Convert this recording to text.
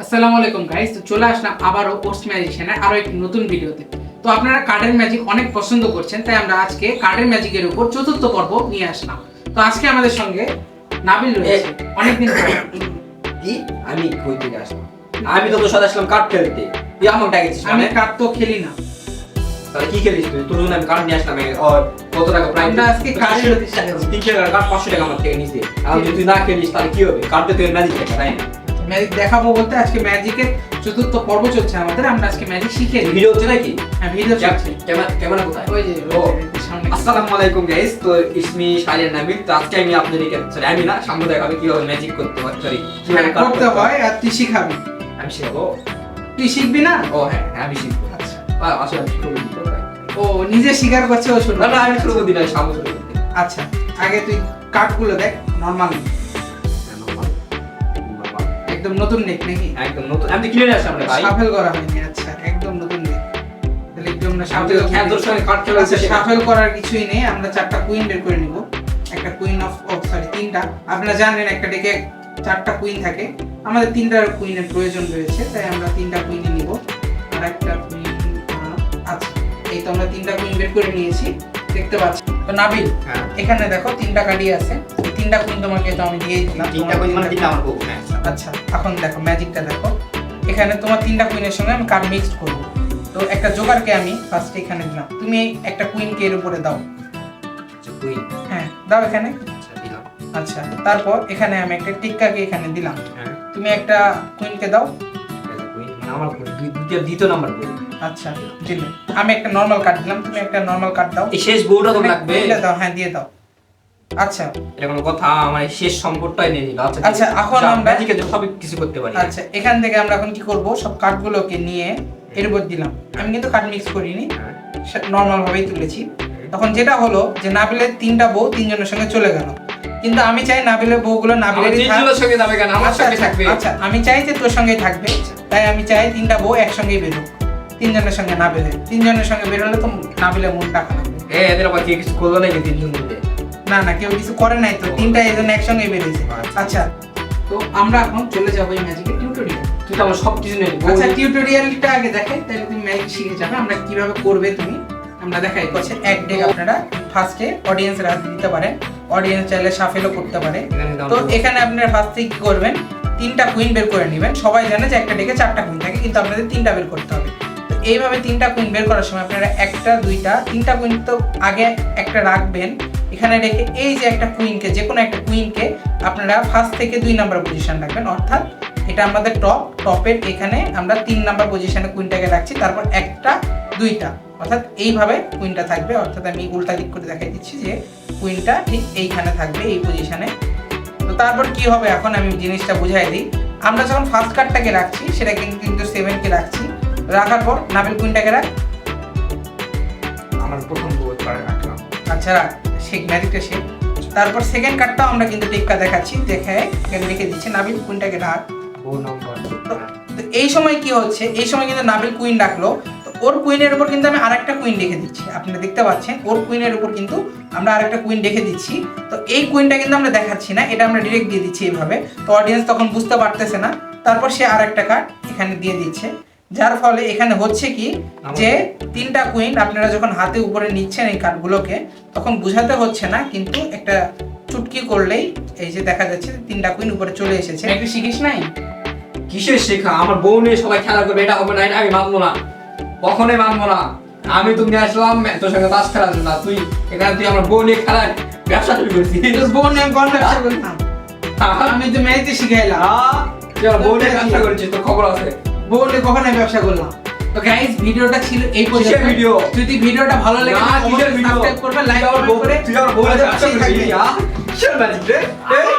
আসসালামু আলাইকুম গাইস তো চলে আসলাম আবারও পোস্ট ম্যাজিশিয়ানের আরও একটি নতুন ভিডিওতে। তো আপনারা কার্ডের ম্যাজিক অনেক পছন্দ করছেন তাই আমরা আজকে কার্ডের ম্যাজিকের উপর চতুর্থ পর্ব নিয়ে আসলাম। তো আজকে আমাদের সঙ্গে নাবিল রয়েছে। অনেকদিন পর। কি? আমি কই থেকে আসলাম? আমি তো তোর সাথে আসলাম কার্ড খেলতে। তুই আমাকে ডাকেছিস আমি মানে? কার্ড তো খেলি না। তাহলে কি খেলিস তুই? তোর জন্য আমি কার্ড নিয়ে আসলাম আর কত টাকা প্রাইস আমরা আজকে কার্ডের তিনশো টাকার কার্ড পাঁচশো টাকা আমার থেকে নিছে। আর যদি তুই না খেলিস তাহলে কি হবে? কার্ডে তুই ম্যাজিক টাকা তাই না? ম্যাজিক দেখাবো বলতে আজকে ম্যাজিকের চতুর্থ পর্ব চলছে আমাদের। আমরা আজকে ম্যাজিক শিখে ভিডিও হচ্ছে নাকি? হ্যাঁ ভিডিও চলছে। ক্যামেরা ক্যামেরা কোথায়? ওই যে ও সামনে। আসসালামু আলাইকুম গাইস তো ইসমি শাইলেন নামিল তো আজকে আমি আপনাদেরকে সরি আমি না সামনে দেখাবো কীভাবে ম্যাজিক করতে হয় সরি কীভাবে হ্যাঁ, করতে হয় আর তুই শিখাবি। আমি শিখাবো? তুই শিখবি না? ও হ্যাঁ হ্যাঁ আমি শিখব। আচ্ছা। আসলে আমি শুরু দিতে ও নিজে স্বীকার করছে ও শুরু না না আমি শুরু দিই সামনে করে দিই। আচ্ছা আগে তুই কার্ডগুলো দেখ নর্মাল। একদম নতুন নেক নাকি? একদম নতুন। তো কিনে নিয়ে আসলাম ভাই। শাফেল করা হয়নি আচ্ছা একদম নতুন নেক। তাহলে আমরা আমি শাফেল তোর সঙ্গে কার্ড খেলা আচ্ছা শাফেল করার কিছুই নেই আমরা চারটা কুইন বের করে নিব। একটা কুইন অফ ও সরি তিনটা। আপনারা জানেন একটা ডেকে চারটা কুইন থাকে। আমাদের তিনটা কুইনের প্রয়োজন রয়েছে তাই আমরা তিনটা কুইনই নিব। আর একটা কুইন আচ্ছা এই তো আমরা তিনটা কুইন বের করে নিয়েছি। দেখতে পাচ্ছি তো নাবিল হ্যাঁ। এখানে দেখো তিনটা কার্ডই আছে। তিনটা কুইন তোমাকে তো আমি দিয়েই দিলাম। তিনটা কোন মানে তিনটা আমার হ্যাঁ আচ্ছা এখন দেখো ম্যাজিকটা দেখো। এখানে তোমার তিনটা কুইনের সঙ্গে আমি কার্ড মিক্সড করব। তো একটা জোকারকে আমি ফার্স্ট এখানে দিলাম। তুমি একটা কুইনকে এর উপরে দাও। আচ্ছা কুইন। হ্যাঁ দাও এখানে। আচ্ছা আচ্ছা তারপর এখানে আমি একটা টিক্কাকে এখানে দিলাম। হ্যাঁ। তুমি একটা কুইনকে দাও। কুইন মানে আমার কুইন দ্বিতীয় নাম্বার কুইন আচ্ছা দিলে। আমি একটা নর্মাল কার্ড দিলাম তুমি একটা নর্মাল কার্ড দাও। এই শেষ বউটা তো লাগবে। দাও হ্যাঁ দিয়ে দাও। আচ্ছা। এটা কোনো কথা আমার শেষ সম্পদটাই নিয়ে নিল। আচ্ছা আচ্ছা, এখন আমরা- ম্যাজিকে সব কিছু করতে পারি। আচ্ছা এখান থেকে আমরা এখন কি করব? সব কার্ডগুলোকে নিয়ে এর উপর দিলাম। আমি কিন্তু কার্ড মিক্স করিনি। হ্যাঁ। নর্মাল ভাবেই তুলেছি। তখন যেটা হলো যে নাবিলের তিনটা বউ তিনজনের সঙ্গে চলে গেল। কিন্তু আমি চাই নাবিলের বউগুলো নাবিলেরই সঙ্গে যাবে কেন? আমার আচ্ছা, সঙ্গে আচ্ছা, থাকবে। আচ্ছা আমি চাই যে তোর সঙ্গেই থাকবে। তাই আমি চাই তিনটা বউ একসঙ্গেই বেরোক। তিনজনের সঙ্গে না বেরোয় তিনজনের সঙ্গে বেরোলে তো নাবিলের মনটা খারাপ। এ এদের আবার কে কিছু করল নাকি তিনজন মিলে? না না কেউ কিছু করে নাই তো। তিনটা এই জন্য একসঙ্গে বেরিয়েছে আচ্ছা। আচ্ছা। তো আমরা এখন চলে যাব এই ম্যাজিকের টিউটোরিয়াল তুই তো আমার সব কিছু নিয়ে আচ্ছা টিউটোরিয়ালটা আগে দেখাই তাহলে তুমি ম্যাজিক শিখে যাবে। আমরা কীভাবে করবে তুমি আমরা দেখাই। করছে এক ডে আপনারা ফার্স্টে অডিয়েন্সের দিতে পারেন অডিয়েন্স চাইলে সাফেলও করতে পারে। তো এখানে আপনারা ফার্স্টে কি করবেন তিনটা কুইন বের করে নেবেন। সবাই জানে যে একটা ডেকে চারটা কুইন থাকে কিন্তু আপনাদের তিনটা বের করতে হবে। তো এইভাবে তিনটা কুইন বের করার সময় আপনারা একটা দুইটা তিনটা কুইন তো আগে একটা রাখবেন। এখানে রেখে এই যে একটা কুইনকে যে কোনো একটা কুইনকে আপনারা ফার্স্ট থেকে দুই নাম্বার পজিশন রাখবেন। অর্থাৎ এটা আমাদের টপ টপের এখানে আমরা তিন নাম্বার পজিশনে কুইনটাকে রাখছি তারপর একটা দুইটা। অর্থাৎ এইভাবে কুইনটা থাকবে। অর্থাৎ আমি উল্টা দিক করে দেখাই দিচ্ছি যে কুইনটা ঠিক এইখানে থাকবে এই পজিশনে তো তারপর কি হবে? এখন আমি জিনিসটা বুঝাই দিই। আমরা যখন ফার্স্ট কার্ডটাকে রাখছি সেটা কিন্তু কিন্তু সেভেনকে রাখছি। রাখার পর নাবিল কুইনটাকে রাখ। আমার প্রথম রাখলাম। আচ্ছা রাখ। শেখ ম্যাজিকটা শেখ তারপর সেকেন্ড কার্ডটাও আমরা কিন্তু টেক্কা দেখাচ্ছি। দেখে এখানে রেখে দিচ্ছি নাবিল কুইনটাকে ডাক বউ নম্বর তো এই সময় কি হচ্ছে? এই সময় কিন্তু নাবিল কুইন রাখল। তো ওর কুইনের উপর কিন্তু আমি আরেকটা কুইন রেখে দিচ্ছি। আপনারা দেখতে পাচ্ছেন ওর কুইনের উপর কিন্তু আমরা আরেকটা কুইন রেখে দিচ্ছি। তো এই কুইনটা কিন্তু আমরা দেখাচ্ছি না এটা আমরা ডিরেক্ট দিয়ে দিচ্ছি এইভাবে তো অডিয়েন্স তখন বুঝতে পারতেছে না। তারপর সে আরেকটা কার্ড এখানে দিয়ে দিচ্ছে। যার ফলে এখানে হচ্ছে কি যে তিনটা কুইন আপনারা যখন হাতে উপরে নিচ্ছেন এই কার্ডগুলোকে তখন বুঝাতে হচ্ছে না কিন্তু একটা চুটকি করলেই এই যে দেখা যাচ্ছে তিনটা কুইন উপরে চলে এসেছে। একটু শিখিস নাই? কিসের শেখা আমার বউ নিয়ে সবাই খেলা করবে এটা হবে না এটা আমি মানবো না। কখনোই মানবো না। আমি তুমি নিয়ে আসলাম তোর সঙ্গে তাস খেলার জন্য। আর তুই এখানে তুই আমার বউ নিয়ে খেলার ব্যবসা শুরু করছিস। তোর বোন আমি কোন ব্যবসা করলাম আমি তো মেয়েতে শিখাইলাম। আহ, তুই আমার বউ নিয়ে ব্যবসা করেছিস তোর খবর আছে। বোনে কখন আমি ব্যবসা করলাম? তো গাইস ভিডিওটা ছিল এই পর্যন্ত। ভিডিও? যদি ভিডিওটা ভালো লাগে সাবস্ক্রাইব করবে লাইক করবে তুই আর বলে যাচ্ছিস চল magic রে?